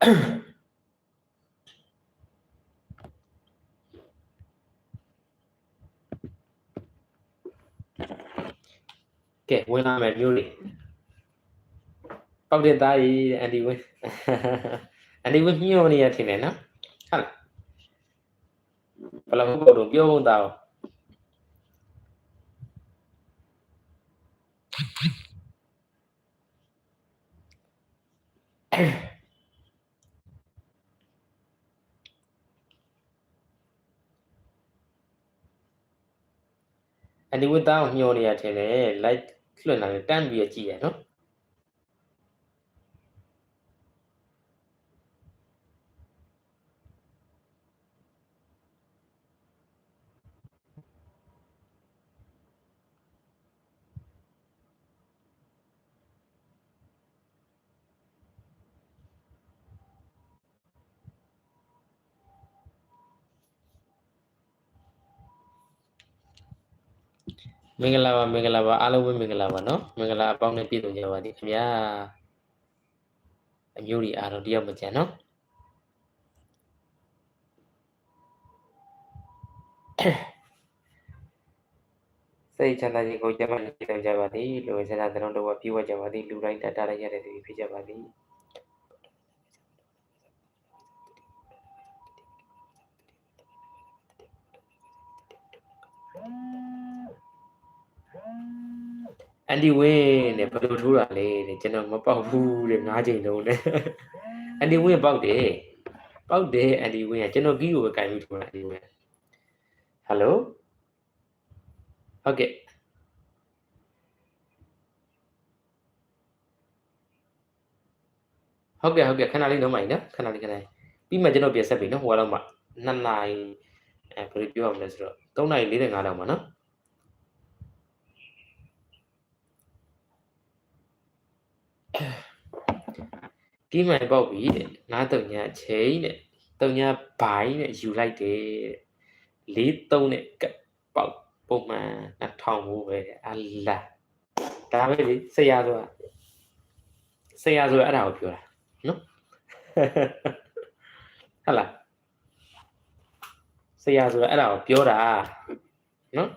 ကဲဝင်လာမယ်မျိုးလေးပေါက်တဲ့သားကြီးအန်ဒီဝင်းအန်ဒီဝင်းညှို့နေရထင်တယ်နော်ဟုတ်လားဘယ်လိုပုံတော့ပြောဖို့သား အောင်အန်ဒီဝင်းသားကိုညှို့နေရထင်တယ် like လွှင့်လာတယ်တန်းပြီးကြည့်ရနော် မင်္ဂလာပါမင်္ဂလာပါအားလုံးပဲမင်္ဂလာပါနော်မင်္ဂလာအပေါင်းနဲ့ပြည့်စုံကြပါသည်ခင်ဗျာအမျိုးကြီးအားလုံးတယောက်မကျန်နော်စိတ်ချမ်းသာခြင်းကိုကျမ်းမာခြင်းတောင်ကြပါသည်လူဝင်စံတဲ့လုံးတော်ပြည့်ဝကြပါသည်လူတိုင်းတတရရတဲ့သူဖြစ်ကြပါသည်อืม အန်ဒီဝင်းတဲ့ဘယ်လိုထိုးတာလဲတဲ့ကျွန်တော်မပေါက်ဘူးတဲ့၅ချိန်လုံးနဲ့အန်ဒီဝင်းပေါက်တယ်ပေါက်တယ်အန်ဒီဝင်းကကျွန်တော်ကီးကိုပဲကင်ပြီးထိုးတာအန်ဒီဝင်းဟယ်လိုဟုတ်ကဲ့ဟုတ်ကဲ့ဟုတ်ကဲ့ခဏလေးလုံးမိုင်နော်ခဏလေးခဏလေးပြီးမှကျွန်တော်ပြန်ဆက်ပြီနော်ဟိုကတော့မှ2နာရီအဲဘယ်လိုပြောရမလဲဆိုတော့3နာရီ45လောက်မှာနော် ဒီမှန်ပေါက်ပြီတဲ့နားတုံညာချိန်တဲ့တုံညာဘိုင်းနဲ့ယူလိုက်တယ်တဲ့၄3နဲ့ကပ်ပေါက်ပုံမှန်2000ဘူးပဲတဲ့အလာဒါပဲလေဆရာဆိုတာဆရာဆိုတာအဲ့ဒါကိုပြောတာနော်ဟုတ်လားဆရာဆိုတာအဲ့ဒါကိုပြောတာနော်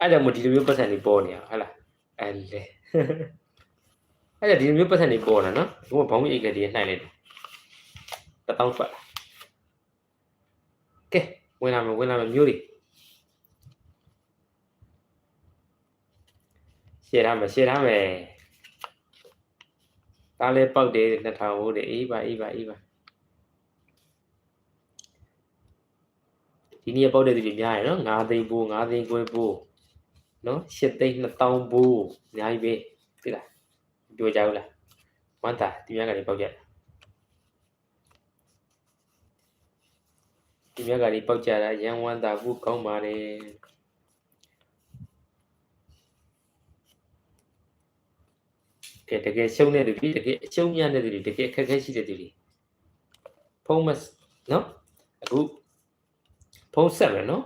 အဲ့ဒါမို့ဒီလိုမျိုးပတ်စံတွေပေါ်နေရဟုတ်လားအဲ့လေ အဲ့ဒါဒီလိုမျိုးပတ်စံတွေပေါ်နေနော်ဘုံဘောင်းကြီးအိတ်ကလေးနှိုက်လိုက်တယ်တတောင်းထွက်လာကဲဝင်လာမယ်ဝင်လာမယ်မျိုးတွေရှယ်ရမယ်ရှယ်ရမယ်ဒါလည်းပေါက်တယ်2000ဟုတ်တယ်အေးပါအေးပါအေးပါဒီနေ့ပေါက်တဲ့သူတွေများရယ်နော်9သိန်းပိုး9သိန်းခွဲပိုး နော်8သိန်း2000ပိုးအများကြီးပဲသိလားပြောကြဘူးလားဝမ်းသာဒီများကနေပေါက်ကြဒီများကနေပေါက်ကြတာရန်ဝမ်းသာဖို့ကောင်းပါတယ်ကဲတကယ်ရှုံးတဲ့သူတွေတကယ်အရှုံးများတဲ့သူတွေတကယ်အခက်အခဲရှိတဲ့သူတွေဖုံးမနော်အခုဖုံးဆက်မယ်နော်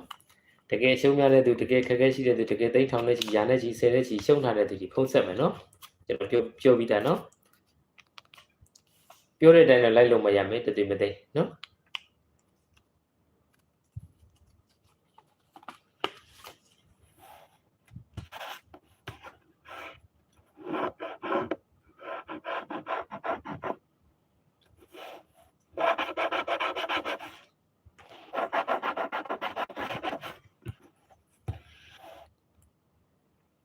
တကယ်ရှုံးများတဲ့သူတကယ်ခက်ခဲရှိတဲ့သူတကယ်သိမ်းထောင်တဲ့ချီရာနဲ့ချီဆယ်တဲ့ချီရှုံးထားတဲ့သူတွေဖုံးဆက်မယ်နော်ကျွန်တော်ပြောပြောပြီးသားနော်ပြောတဲ့အတိုင်းလည်းလိုက်လို့မရမယ်တတိမသိနော်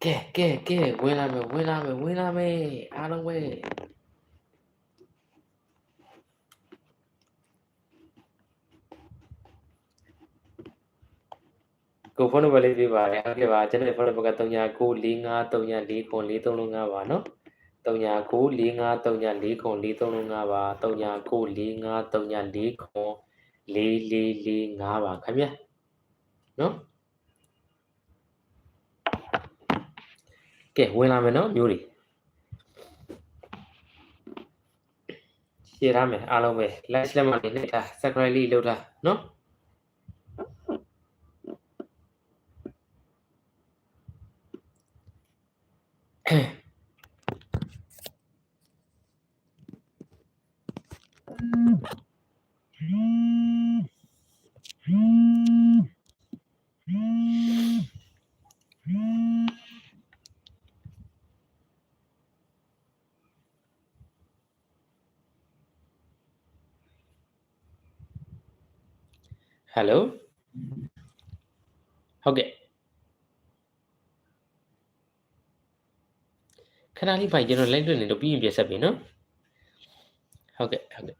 ကဲကဲကဲဝင်လာမယ်ဝင်လာမယ်ဝင်လာမယ်အားလုံးပဲကိုဖုန်းနံပါတ်လေးပေးပါရဟုတ်ကဲ့ပါကျွန်တော်ဖုန်းနံပါတ်က3993434335ပါနော်3994534335ပါ399453434445ပါခင်ဗျာနော် ကဲဝင်လာမယ်နော်မျိုးတွေရှင်းရမယ်အားလုံးပဲ like လက်မှတ်လေးနှိပ်ထား subscribe လေးလုပ်ထားနော်ဟ လိုဟုတ်ကဲ့ခဏလေးဖိုင်ကျွန်တော် live လွှင့်နေတော့ပြီးရင်ပြဆက်ပြီနော်ဟုတ်ကဲ့ဟုတ်ကဲ့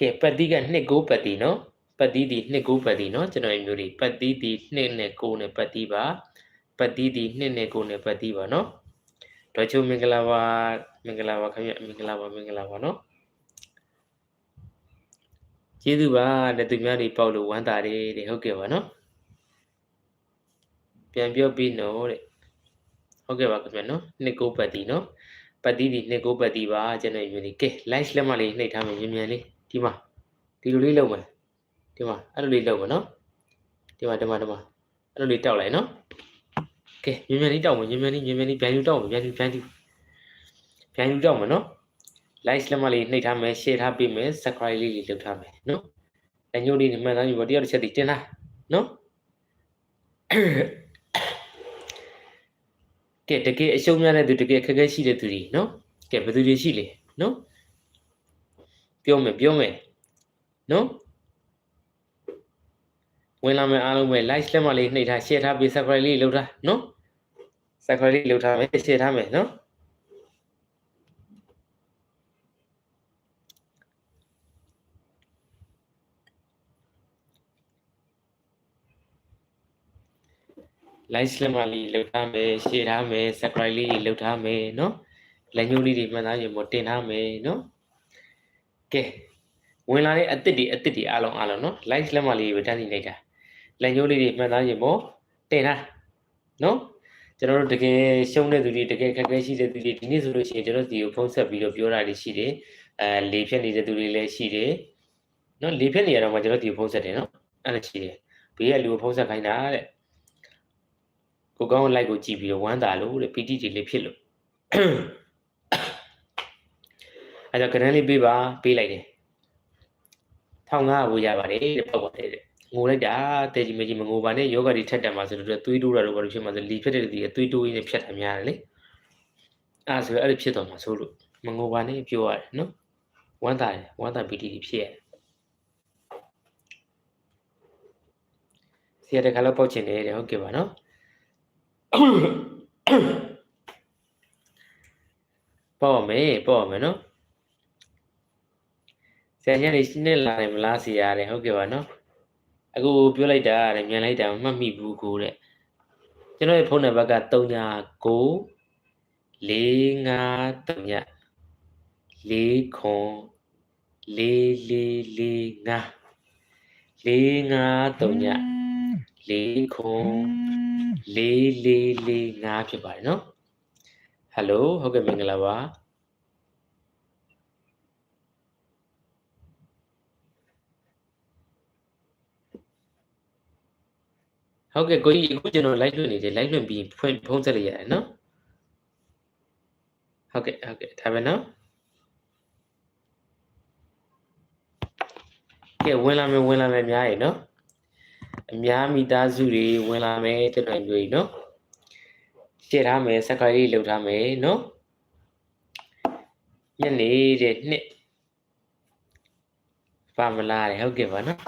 ကဲပတ်တိကနှစ်ကိုပတ်တိနော်ပတ်တိဒီနှစ်ကိုပတ်တိနော်ကျွန်တော်အမျိုးလေးပတ်တိဒီနှစ်နဲ့ကိုနဲ့ပတ်တိပါ ပတ်တိဒီနှစ်နဲ့ကိုနဲ့ပတ်တိပါနော်ဒေါ်ချိုမင်္ဂလာပါမင်္ဂလာပါခင်ဗျမင်္ဂလာပါမင်္ဂလာပါနော်ကျေးဇူးပါတဲ့သူများတွေပေါက်လို့ဝမ်းသာတယ်တဲ့ဟုတ်ကဲ့ပါနော်ပြန်ပြောပြီးနော်တဲ့ဟုတ်ကဲ့ပါခင်ဗျနော်နှစ်ကိုပတ်တိနော်ပတ်တိဒီနှစ်ကိုပတ်တိပါကျွန်တော်အမျိုးလေးကဲ live လက်မလေးနှိပ်ထားမယ်မြန်မြန်လေးဒီမှာဒီလိုလေးလုပ်မယ်ဒီမှာအဲ့လိုလေးလုပ်မယ်နော်ဒီမှာဒီမှာဒီမှာအဲ့လိုလေးတောက်လိုက်နော် ကဲမြန်မြန်လေးတောက်မယ်မြန်မြန်လေးမြန်မြန်လေးပြန်ယူတောက်မယ်ပြန်ယူပြန်ယူပြန်ယူတောက်မယ်နော် like လက်မလေးနှိပ်ထားမယ် share ထားပေးမယ် subscribe လေးလေးလုပ်ထားမယ်နော်အညို့လေးမှန်သားယူပေါ်တယောက်တစ်ချက်တည်တင်လားနော်ကဲတကယ်အရှုံးများတဲ့သူတကယ်ခက်ခဲရှိတဲ့သူတွေနော်ကဲဘယ်သူတွေရှိလဲနော်ပြောမယ်ပြောမယ်နော်ဝင်လာမယ်အားလုံးပဲ like လက်မလေးနှိပ်ထား share ထားပေး subscribe လေးလုပ်ထားနော် subscribe လေးလုပ်ထားမယ် share ထားမယ်နော် like လက်မလေးလုပ်ထားမယ် share ထားမယ် subscribe လေးတွေလုပ်ထားမယ်နော်လက်ညှိုးလေးတွေမှန်သားရင်ပေါ်တင်ထားမယ်နော်ကဲဝင်လာတဲ့အစ်စ်တွေအစ်စ်တွေအားလုံးအားလုံးနော် like လက်မလေးပဲတန်းစီလိုက်တာလက်ညှိုးလေးတွေမှန်သားရင်ပေါ်တင်ထားနော် ကျွန်တော်တို့တကယ်ရှုံးတဲ့သူတွေတကယ်ခက်ခဲရှိတဲ့သူတွေဒီနေ့ဆိုလို့ရှိရင်ကျွန်တော်ဒီကိုဖုန်းဆက်ပြီးတော့ပြောတာတွေရှိတယ်အဲလေဖြတ်နေတဲ့သူတွေလည်းရှိတယ်နော်လေဖြတ်နေရတော့မှကျွန်တော်ဒီကိုဖုန်းဆက်တယ်နော်အဲ့ဒါရှိတယ်ဘေးကလူကိုဖုန်းဆက်ခိုင်းတာတဲ့ကိုကောင်း like ကိုကြည့်ပြီးတော့ဝမ်းသာလို့တဲ့ PT တွေလေးဖြစ်လို့အဲ့တော့ကရန်လေးပေးပါပေးလိုက်တယ်1500ကိုရပါတယ်တဲ့ပေါ့ပါတယ်တဲ့ ငိုလိုက်တာတဲကြီးမကြီးမငိုပါနဲ့ယောဂတွေထက်တယ်မှာဆိုတော့သွေးတိုးတာတော့ဘာလို့ဖြစ်မှာဆိုလီဖြစ်တဲ့တည်းသွေးတိုးရင်းနဲ့ဖြတ်တာများတယ်လေအဲ့ဆိုအဲ့လိုဖြစ်တော့မှာဆိုလို့မငိုပါနဲ့ပြောရတယ်နော်ဝမ်းသာတယ်ဝမ်းသာ PT တွေဖြစ်ရတယ်ဆရာတခါတော့ပေါက်ချင်တယ်တဲ့ဟုတ်ကဲ့ပါနော်ပေါ့မယ်ပေါ့မယ်နော်ဆရာညနေရှင်းနေလာတယ်မလားဆရာတဲ့ဟုတ်ကဲ့ပါနော် အခုပြောလိုက်တာတဲ့မြန်လိုက်တာမှတ်မိဘူးကိုတဲ့ကျွန်တော်ရဲ့ဖုန်းနံပါတ်က39 4 5 3 4ခွန်4445 45 3 4ခွန်4445ဖြစ်ပါတယ်နော်ဟယ်လိုဟုတ်ကဲ့မင်္ဂလာပါ ဟုတ်ကဲ့ကိုကြီးအခုကျွန်တော် live လွှင့်နေတယ် live လွှင့်ပြီးဖွင့်ဖုန်းဆက်လိုက်ရတယ်နော်ဟုတ်ကဲ့ဟုတ်ကဲ့ဒါပဲနော်ကဲဝင်လာမယ်ဝင်လာမယ်များရည်နော်အများမိသားစုတွေဝင်လာမယ်တက်တော်မျိုးကြီးနော်ရှင်းထားမယ်စက်ခွာလေးလုပ်ထားမယ်နော်ညနေတဲ့နှစ်ပါမလားတဲ့ဟုတ်ကဲ့ပါနော်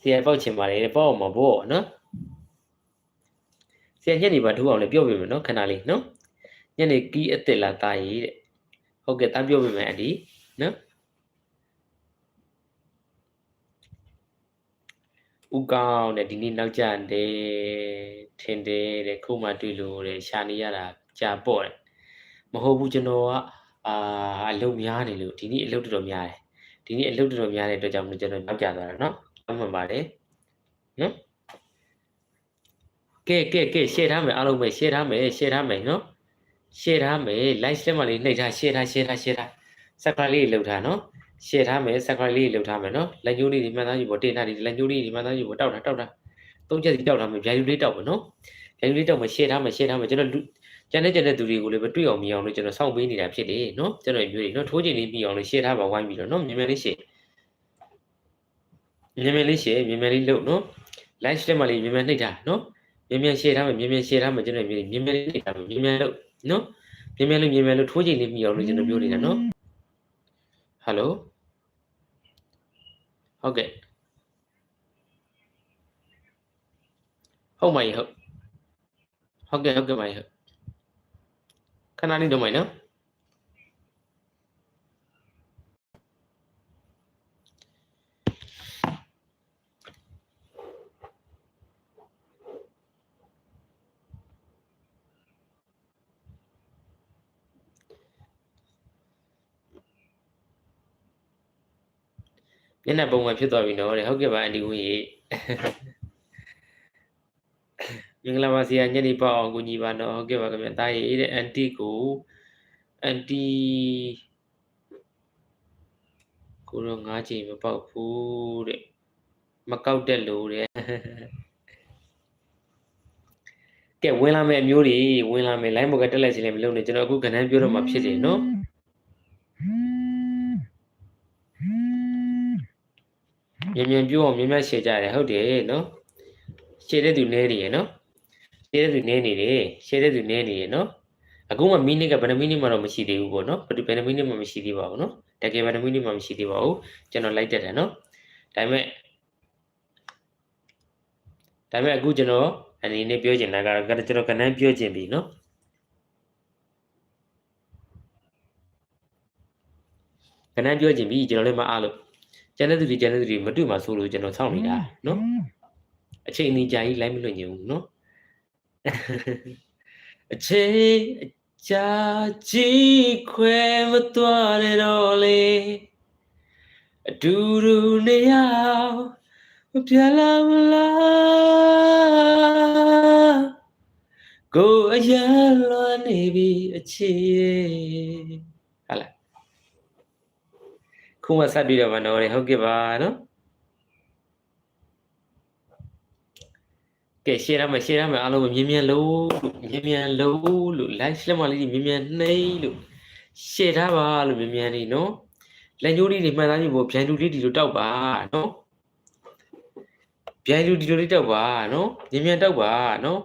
ဆရာပေါက်ချင်ပါတယ်ပေါက်အောင်မှာပေါ့နော်ဆရာညနေပါထိုးအောင်လည်းပြောပြမယ်နော်ခဏလေးနော်ညနေကီးအစ်စ်လာတာရေးတဲ့ဟုတ်ကဲ့တန်းပြောပြမယ်အဒီနော်ဥကောင်းတဲ့ဒီနေ့နောက်ကျတယ်ထင်တယ်တဲ့ခုမှတွေ့လို့တဲ့ရှာနေရတာကြာပေါ့တဲ့မဟုတ်ဘူးကျွန်တော်ကအာအလုပ်များနေလို့ဒီနေ့အလုပ်တော်တော်များတယ်ဒီနေ့အလုပ်တော်တော်များတဲ့အတွက်ကြောင့်ကျွန်တော်နောက်ကျသွားတာเนาะ မှန်ပါတယ်နော်ကဲကဲကဲ share ထားမယ်အားလုံးပဲ share ထားမယ် share ထားမယ်နော် share ထားမယ် like လက်မလေးနှိပ်ထား share ထား share ထား share ထား subscribe လေးလှုပ်ထားနော် share ထားမယ် subscribe လေးလှုပ်ထားမယ်နော်လက်ညှိုးလေးဒီမှန်သားယူပေါ်တင်ထားဒီလက်ညှိုးလေးဒီမှန်သားယူပေါ်တောက်တာတောက်တာသုံးချက်စီတောက်ထားမယ်ဗျာယူလေးတောက်မယ်နော်ဗျာယူလေးတောက်မယ် share ထားမယ် share ထားမယ်ကျွန်တော်ကျန်တဲ့ကျန်တဲ့သူတွေကိုလည်းမတွေ့အောင်မြင်အောင်လို့ကျွန်တော်စောင့်ပေးနေတာဖြစ်တယ်နော်ကျွန်တော်မျိုးတွေနော်ထိုးချင်လေးပြီးအောင်လို့ share ထားပါဝိုင်းပြီးတော့နော်မြန်မြန်လေး share မြန်မြန်လေး share မြန်မြန်လေးလုပ်နော် live stream မှာလေးမြန်မြန်နှိပ်ထားနော်မြန်မြန် share ထားမယ်မြန်မြန် share ထားမယ်ကျွန်တော်မျိုးတွေမြန်မြန်လေးနှိပ်ထားမယ်မြန်မြန်လုပ်နော်မြန်မြန်လေးမြန်မြန်လို့ထိုးချင်လေးပြီးအောင်လို့ကျွန်တော်ပြောနေတာနော်ဟယ်လိုဟုတ်ကဲ့ဟုတ်မိုင်ဟုတ်ဟုတ်ကဲ့ဟုတ်ကဲ့မိုင်ဟုတ်ခဏလေးတော့မိုင်နော် မျက်နှာပုံမှန်ဖြစ်သွားပြီနော်တဲ့ဟုတ်ကဲ့ပါအန်ဒီဝင်ကြီးမင်္ဂလာပါဆရာညနေပေါ့အောင်ကိုကြီးပါနော်ဟုတ်ကဲ့ပါခင်ဗျာတားရေးတဲ့အန်တီကိုအန်တီကိုတော့၅ချိန်မပေါက်ဘူးတဲ့မကောက်တဲ့လို့တဲ့ကဲဝင်လာမယ့်အမျိုးတွေဝင်လာမယ် line ဘောကတက်လိုက်စီလည်းမလုပ်နဲ့ကျွန်တော်အခုကဏ္ဍပြောတော့မှဖြစ်တယ်နော် မြန်မြန်ပြောအောင်မြန်မြန်ရှေ့ကြရတယ်ဟုတ်တယ်နော်ရှေ့တဲ့သူနေနေရနော်ရှေ့တဲ့သူနေနေတယ်ရှေ့တဲ့သူနေနေရနော်အခုမှမိနစ်ကဘယ်နှမိနစ်မှတော့မရှိသေးဘူးပေါ့နော်ဘယ်ဘယ်နှမိနစ်မှမရှိသေးပါဘူးနော်တကယ်ဘယ်နှမိနစ်မှမရှိသေးပါဘူးကျွန်တော်လိုက်တက်တယ်နော်ဒါပေမဲ့ဒါပေမဲ့အခုကျွန်တော်အနေနဲ့ပြောချင်တာကတော့ကျွန်တော်ကဏ္ဍပြောချင်ပြီနော်ကဏ္ဍပြောချင်ပြီကျွန်တော်လည်းမအားလို့ ကျန်တဲ့သူတွေကျန်တဲ့သူတွေမတွေ့မှာဆိုလို့ကျွန်တော်စောင့်နေတာနော်အချိန်အနည်းကြာကြီးလိုက်မလွတ်ညင်ဘူးနော်အချိန်အကြာကြီးခွဲမသွားတဲ့တော့လေအတူတူနေရမပြလာမလားကိုအရလွန်နေပြီအချီဟာလား ခုမှဆက်ပြီးတော့မနော်ဟုတ်ကဲ့ပါနော်ကဲ share ရမယ် share ရမယ်အားလုံးမြင်မြန်လို့မြင်မြန်လို့လို့ live လက်မလေးမြင်မြန်နှိမ့်လို့ share ထားပါလို့မြင်မြန်နေနော်လက်ညှိုးလေးတွေမှန်သားမျိုးပေါ်ဗျိုင်လူလေးဒီလိုတောက်ပါနော်ဗျိုင်လူဒီလိုလေးတောက်ပါနော်မြင်မြန်တောက်ပါနော်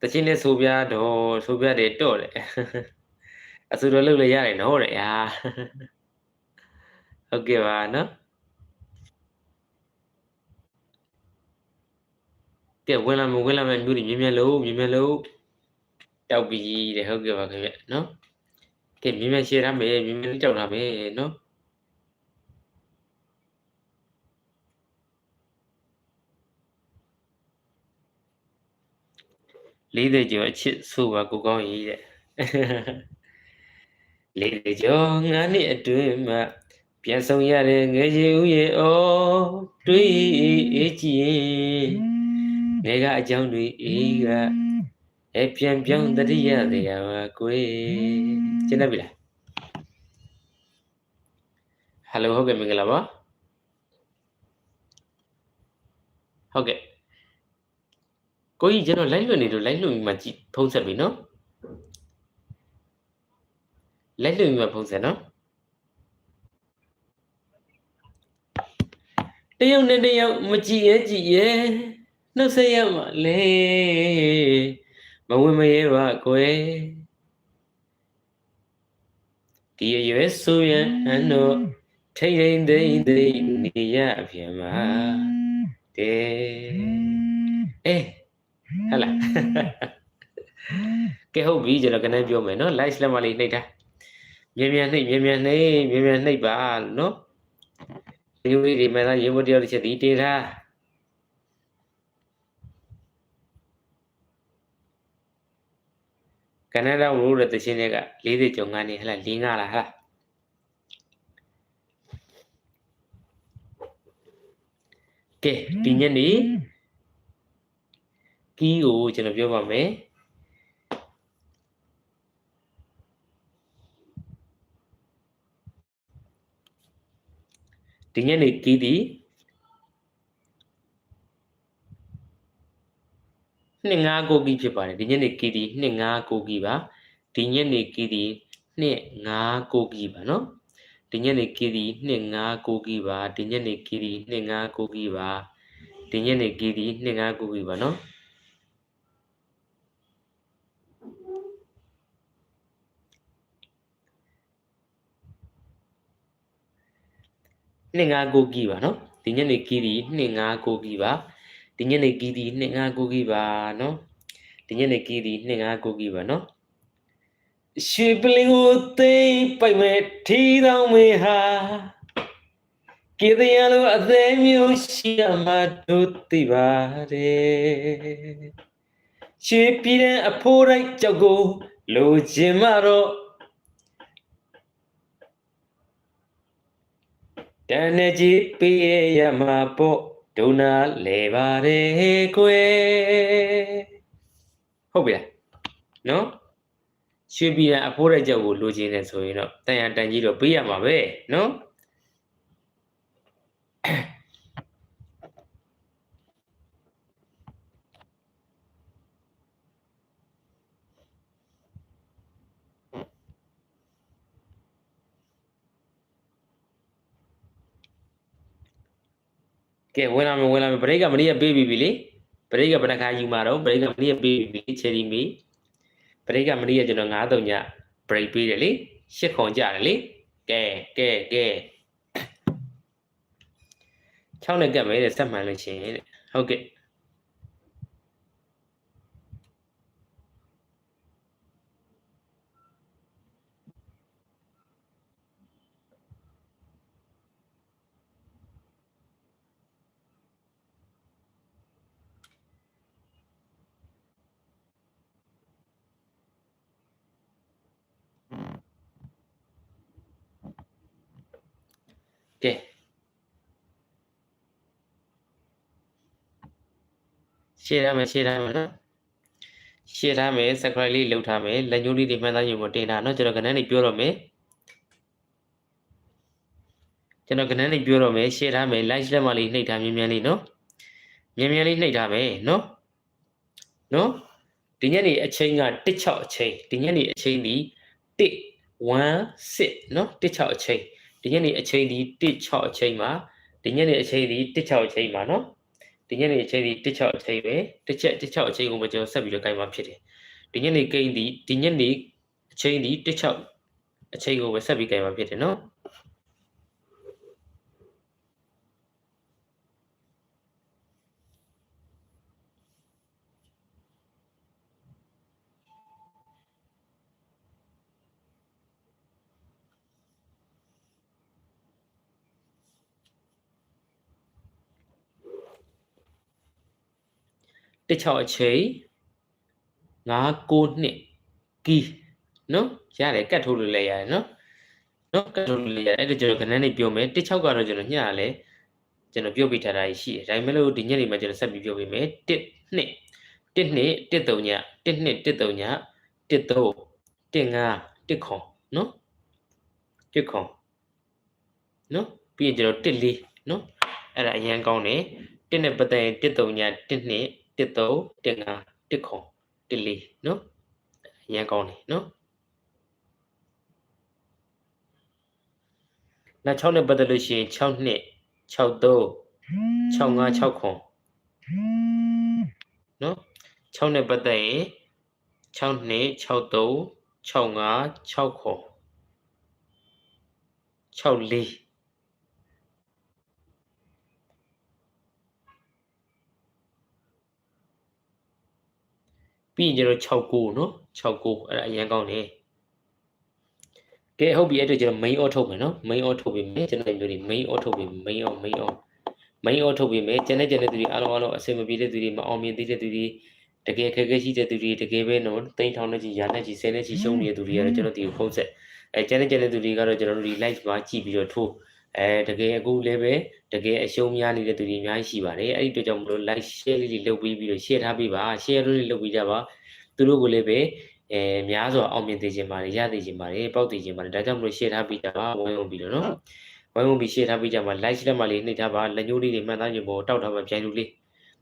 တချင်းနဲ့ဆိုပြတော့ဆိုပြတယ်တော့တယ် အဆူတော်လုပ်လို့ရတယ်နော်တဲ့အာဟုတ်ကဲ့ပါနော်ကဲဝင်လာမဝင်လာမယ်မျိုးတွေမြင်မြင်လို့မြင်မြင်လို့တောက်ပြီးတဲ့ဟုတ်ကဲ့ပါခင်ဗျနော်ကဲမြင်မြင်ရှင်းရမယ်မြင်မြင်တောက်တာပဲနော်လေးတဲ့ကျော်အချစ်ဆိုပါကိုကောင်းကြီးတဲ့ လေးတဲ့ကျော်ငါနှစ်အတွင်းမှာပြန်ဆောင်ရတဲ့ငယ်ကြီးဦးရဲ့ဩတွေးအေးကြည့်ငယ်ကအကြောင်းတွေအေးကအပြန်ပြောင်းတတိယတရားပါကိုယ်ကျင်းနေပြီလားဟယ်လိုဟုတ်ကဲ့မင်္ဂလာပါဟုတ်ကဲ့ကိုကြီးကျွန်တော် live လွှင့်နေလို့ live လွှင့်ပြီးမှကြည့်ဖုန်းဆက်ပြီနော် live လွှင့်ပြီးမှဖုန်းဆက်နော်တယောက်နဲ့တယောက်မကြည့်ရဲကြည့်ရဲနှုတ်ဆက်ရမှာလေမဝင်မရဲပါကွယ်ဒီရွယ်ဆိုရန်တို့ထိတ်ထိန်သိမ့်သိမ့်နေရအပြင်မှာတဲ့အေးဟလာကဲဟုတ်ပြီကျွန်တော်ကနေပြောမယ်နော် live လက်မလေးနှိပ်တာ မြန်မြန်နှိပ်မြန်မြန်နှိပ်မြန်မြန်နှိပ်ပါနော်ဒီဝီဒီမဲ့ရေမတယောက်တစ်ချက်ဒီတေထားကနေဒါဝိုးတဲ့တခြင်းတွေက40ကျော်ငါနေဟလာ၄၅လားဟလားကဲဒီညနေကီးကိုကျွန်တော်ပြောပါမယ် ဒီညနေကီးဒီနှစ်ငါးကိုကီးဖြစ်ပါတယ်ဒီညနေကီးဒီနှစ်ငါးကိုကီးပါဒီညနေကီးဒီနှစ်ငါးကိုကီးပါနော်ဒီညနေကီးဒီနှစ်ငါးကိုကီးပါဒီညနေကီးဒီနှစ်ငါးကိုကီးပါဒီညနေကီးဒီနှစ်ငါးကိုကီးပါနော် နှစ်ငါးကိုကီပါနော်ဒီညနေကီဒီနှစ်ငါးကိုကီပါဒီညနေကီဒီနှစ်ငါးကိုကီပါနော်ဒီညနေကီဒီနှစ်ငါးကိုကီပါနော်ရွှေပလင်ကိုသိမ့်ပိုက်မဲ့ထီတော်မေဟာကေတရလိုအသေးမျိုးရှိရမှတို့သိပါတယ်ရွှေပြည်တဲ့အဖိုးလိုက်ကြောက်ကိုလိုချင်မှတော့ တန်နေကြီးပေးရမှာပေါ့ဒုနာလဲပါတယ်ကွယ်ဟုတ်ပြီလားနော်ရွှေပြည်အဖိုးတဲ့ကြောက်ကိုလိုချင်တယ်ဆိုရင်တော့တန်ရတန်ကြီးတော့ပေးရမှာပဲနော် ကဲဝင်လာမယ်ဝင်လာမယ်ဘရိတ်ကမနေ့ကပေးပြီးပြီလေဘရိတ်ကဘယ်နှခါယူမှာတော့ဘရိတ်ကမနေ့ကပေးပြီးပြီချယ်ရီမီဘရိတ်ကမနေ့ကကျွန်တော်9တုံညဘရိတ်ပေးတယ်လေရှစ်ခွန်ကြတယ်လေကဲကဲကဲ6နဲ့ကပ်မယ်တဲ့စက်မှန်လို့ရှိရင်တဲ့ဟုတ်ကဲ့ ကဲရှင်းရမယ်ရှင်းရမယ်နော်ရှင်းထားမယ် subscribe လေးလုပ်ထားမယ်လက်ညှိုးလေးတွေမှန်သားယူမတင်တာနော်ကျွန်တော်ကဏ္ဍနေပြောတော့မယ်ကျွန်တော်ကဏ္ဍနေပြောတော့မယ်ရှင်းထားမယ် like လက်မလေးနှိပ်ထားမြင်မြန်လေးနော်မြင်မြန်လေးနှိပ်ထားမယ်နော်နော်ဒီညနေအချိန်က16အချိန်ဒီညနေအချိန်ဒီ116နော်16အချိန် ဒီညနေအချိန်ဒီ16အချိန်မှာဒီညနေအချိန်ဒီ16အချိန်မှာနော်ဒီညနေအချိန်ဒီ16အချိန်ပဲတစ်ချက်16အချိန်ကိုမကျွန်တော်ဆက်ပြီးတော့ကြိုင်မှာဖြစ်တယ်ဒီညနေကိန်းဒီဒီညနေအချိန်ဒီ16အချိန်ကိုပဲဆက်ပြီးကြိုင်မှာဖြစ်တယ်နော် 16အချိန်9 9နှစ်ကီနော်ရတယ်ကတ်ထိုးလို့လည်းရတယ်နော်နော်ကတ်ထိုးလို့လည်းရတယ်အဲ့ဒါကျွန်တော်ခဏနေပြောမယ်16ကတော့ကျွန်တော်ညရလဲကျွန်တော်ပြောပြထားတာရှိတယ်ဒါပေမဲ့လို့ဒီညနေမှာကျွန်တော်ဆက်ပြီးပြောပြမယ်1နှစ်1နှစ်1 3ည1နှစ်1 3ည1 3 1 5 1ခွန်နော်1ခွန်နော်ပြီးရင်ကျွန်တော်1 4နော်အဲ့ဒါအရန်ကောင်းတယ်1နဲ့ပတ်သက်ရင်1 3ည1နှစ် 1 3 1 5 1ခွန်1 4နော်အရန်ကောင်းတယ်နော်နောက်6နဲ့ပတ်သက်လို့ရှိရင်6နှစ်6 3 6 5 6ခွန်နော်6နဲ့ပတ်သက်ရင်6နှစ်6 3 6 5 6ခွန်6 4 ပြီးရင်ကျတော့69နော်69အဲ့ဒါအရင်ကောင်းတယ်ကဲဟုတ်ပြီအဲ့တော့ကျွန်တော် main auto ထုတ်မယ်နော် main auto ထုတ်ပြီမယ်ကျွန်တော်မျိုးတွေ main auto ထုတ်ပြီ main on main on main auto ထုတ်ပြီမယ်ကျန်တဲ့ကျန်တဲ့သူတွေအားလုံးအားလုံးအဆင်မပြေတဲ့သူတွေမအောင်မြင်သေးတဲ့သူတွေတကယ်ခက်ခဲရှိတဲ့သူတွေတကယ်ပဲနော်တိန်းထောင်တဲ့ကြီးရာနဲ့ကြီးဆယ်နဲ့ကြီးရှုံးနေတဲ့သူတွေကတော့ကျွန်တော်ဒီကိုဖုန်းဆက်အဲကျန်တဲ့ကျန်တဲ့သူတွေကတော့ကျွန်တော်တို့ဒီ live မှာကြည့်ပြီးတော့ထိုး အဲတကယ်အခုလည်းပဲတကယ်အရှုံးများနေတဲ့သူတွေအများကြီးရှိပါတယ်အဲ့ဒီအတွက်ကြောင့်မလို့ like share လေးတွေလုပ်ပြီးပြီးတော့ share ထားပေးပါ share လေးတွေလုပ်ပြီးကြပါသူတို့ကိုလည်းပဲအဲများစွာအောင်မြင်သေးခြင်းပါတယ်ရသေးခြင်းပါတယ်ပေါက်သေးခြင်းပါတယ်ဒါကြောင့်မလို့ share ထားပေးကြပါဝိုင်းဝန်းပြီးတော့နော်ဝိုင်းဝန်းပြီး share ထားပေးကြပါ like လက်မလေးနှိပ်ထားပါလက်ညှိုးလေးတွေမှန်သားခြင်းပေါ်တောက်ထားပါပြန်လူလေး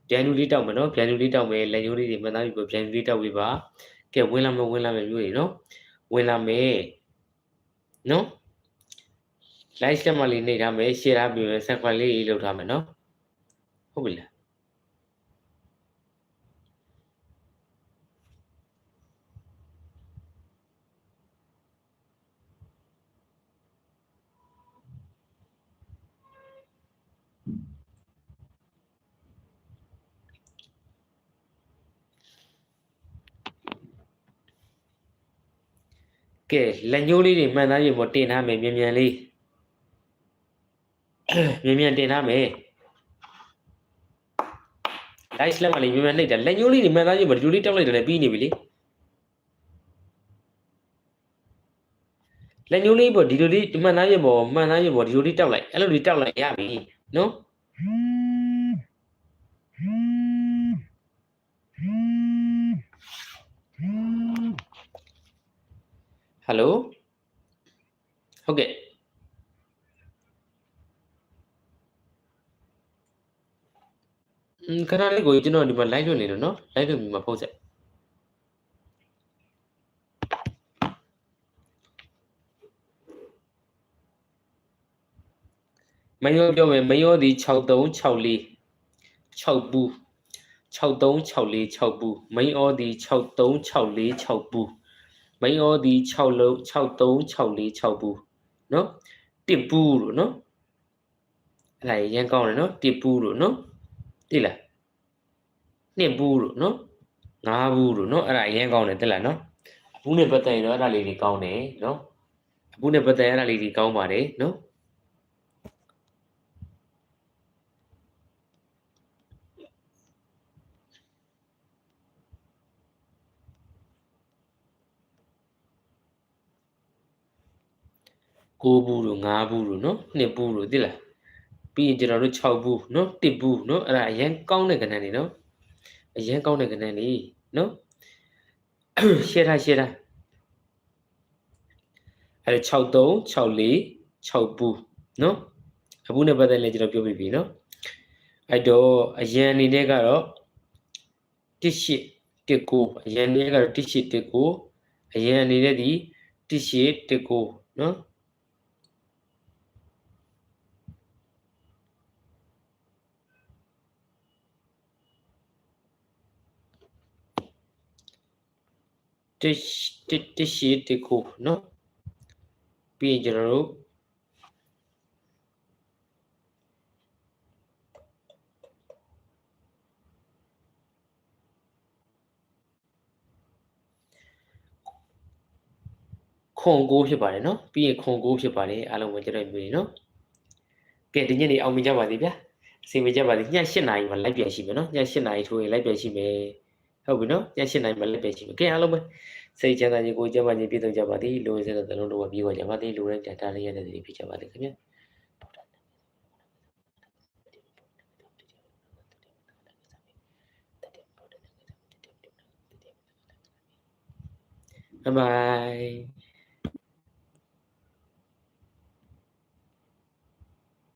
ပြန်လူလေးတောက်မယ်နော်ပြန်လူလေးတောက်မယ်လက်ညှိုးလေးတွေမှန်သားခြင်းပေါ်ပြန်လူလေးတောက်ပေးပါကဲဝင်လာမယ်ဝင်လာမယ်မျိုးတွေနော်ဝင်လာမယ်နော် like လက်မလေးနှိပ်ထားမယ် share ထားပြီးမယ် subscribe လေးလုပ်ထားမယ်နော်ဟုတ်ပြီလားကဲလက်ညှိုးလေးတွေမှန်သားရင်မတင်ထားမယ်မြန်မြန်လေး မြန်မြန်တင်ထားမယ် live လက်မလေးမြန်မြန်နှိပ်တာလက်ညှိုးလေးတွေမှန်သားရင်မဒီလိုလေးတောက်လိုက်တယ်လည်းပြီးနေပြီလေလက်ညှိုးလေးပေါ့ဒီလိုလေးမှန်သားရင်ပေါ့မှန်သားရင်ပေါ့ဒီလိုလေးတောက်လိုက်အဲ့လိုလေးတောက်လိုက်ရပြီနော်ဟယ်လိုဟုတ်ကဲ့ อืมခဏလေးကိုကျွန်တော်ဒီမှာ live လွှင့်နေလို့နော် live လွှင့်ပြီးမှဖုန်းဆက်မယောပြောမယ်မယောဒီ6364 6ဘူး6364 6ဘူးမိန်အောဒီ6364 6ဘူးမိန်အောဒီ6လုံး6364 6ဘူးเนาะတစ်ဘူးလို့เนาะအဲ့ဒါရန်ကောင်းတယ်เนาะတစ်ဘူးလို့เนาะ တိလားနှစ်ဘူးတို့နော်ငါးဘူးတို့နော်အဲ့ဒါအရင်ကောင်းတယ်တိလားနော်အဘူးနဲ့ပတ်သက်ရင်တော့အဲ့ဒါလေးတွေကောင်းတယ်နော်အဘူးနဲ့ပတ်သက်ရင်အဲ့ဒါလေးတွေကောင်းပါတယ်နော်ကိုဘူးတို့ငါးဘူးတို့နော်နှစ်ဘူးတို့သိလား ပြီးရင်ကျွန်တော်တို့6ဘူးเนาะ1ဘူးเนาะအဲ့ဒါအရင်ကောင်းတဲ့ကဏ္ဍနေเนาะအရင်ကောင်းတဲ့ကဏ္ဍနေเนาะ share ထား share ထားအဲ့ဒါ63 64 6ဘူးเนาะအဘူးနဲ့ပတ်သက်ရင်ကျွန်တော်ပြောပြပြီเนาะအဲ့တော့အရင်အနေနဲ့ကတော့18 19အရင်အနေနဲ့ကတော့18 19အရင်အနေနဲ့ဒီ18 19เนาะ တစ်တစ်တစ်ရှိတစ်ခုเนาะပြီးရင်ကျွန်တော်တို့ခွန်ကိုဖြစ်ပါတယ်เนาะပြီးရင်ခွန်ကိုဖြစ်ပါတယ်အားလုံးပဲကျွန်တော်မျိုးနေเนาะကဲဒီညနေအောင်မြင်ကြပါသေးဗျာအစီအမံကြပါသေးည7နာရီမှာလိုက်ပြန်ရှိမယ်เนาะည7နာရီထိုးရင်လိုက်ပြန်ရှိမယ် ဟုတ်ပြီနော်ည8နိုင်မှလည်းပဲရှိမယ်ကဲအားလုံးပဲစိတ်ချမ်းသာခြင်းကိုယ်ကျန်းမာခြင်းပြည့်စုံကြပါသည်လူဝင်စေတဲ့သလုံးတော်ပြေဝကြပါသည်လူတိုင်းကြတာရရတဲ့တွေဖြစ်ကြပါသည်ခင်ဗျာဘိုင်ဘိုင်